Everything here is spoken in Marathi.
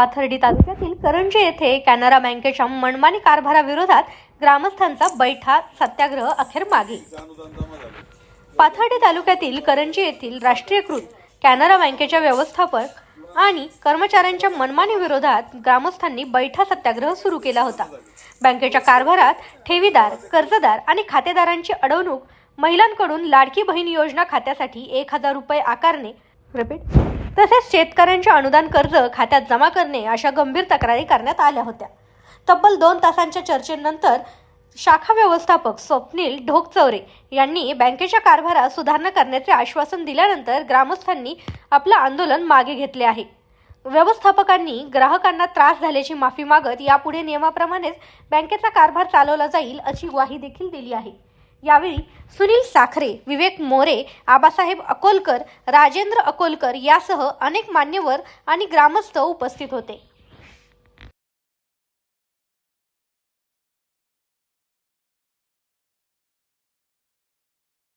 पाथर्डी तालुक्यातील करंजी येथे कॅनरा बँकेच्या मनमानी कारभाराविरोधात ग्रामस्थांचा बैठा सत्याग्रह अखेर मागे. पाथर्डी तालुक्यातील करंजी येथील राष्ट्रीयकृत कॅनरा बँकेच्या व्यवस्थापक आणि कर्मचाऱ्यांच्या मनमानी विरोधात ग्रामस्थांनी बैठा सत्याग्रह सुरू केला होता. बँकेच्या कारभारात ठेवीदार कर्जदार आणि खातेदारांची अडवणूक महिलांकडून लाडकी बहीण योजना खात्यासाठी एक हजार रुपये आकारणे. रिपीट. तसेच शेतकऱ्यांचे अनुदान कर्ज खात्यात जमा करणे अशा गंभीर तक्रारी करण्यात आल्या होत्या. तब्बल दोन तासांच्या चर्चेनंतर शाखा व्यवस्थापक स्वप्नील ढोकचौरे यांनी बँकेच्या कारभारात सुधारणा करण्याचे आश्वासन दिल्यानंतर ग्रामस्थांनी आपलं आंदोलन मागे घेतले आहे. व्यवस्थापकांनी ग्राहकांना त्रास झाल्याची माफी मागत यापुढे नियमाप्रमाणेच बँकेचा कारभार चालवला जाईल अशी ग्वाही देखील दिली आहे. यावेळी सुनील साखरे विवेक मोरे आबासाहेब अकोलकर राजेंद्र अकोलकर यासह अनेक मान्यवर आणि ग्रामस्थ उपस्थित होते.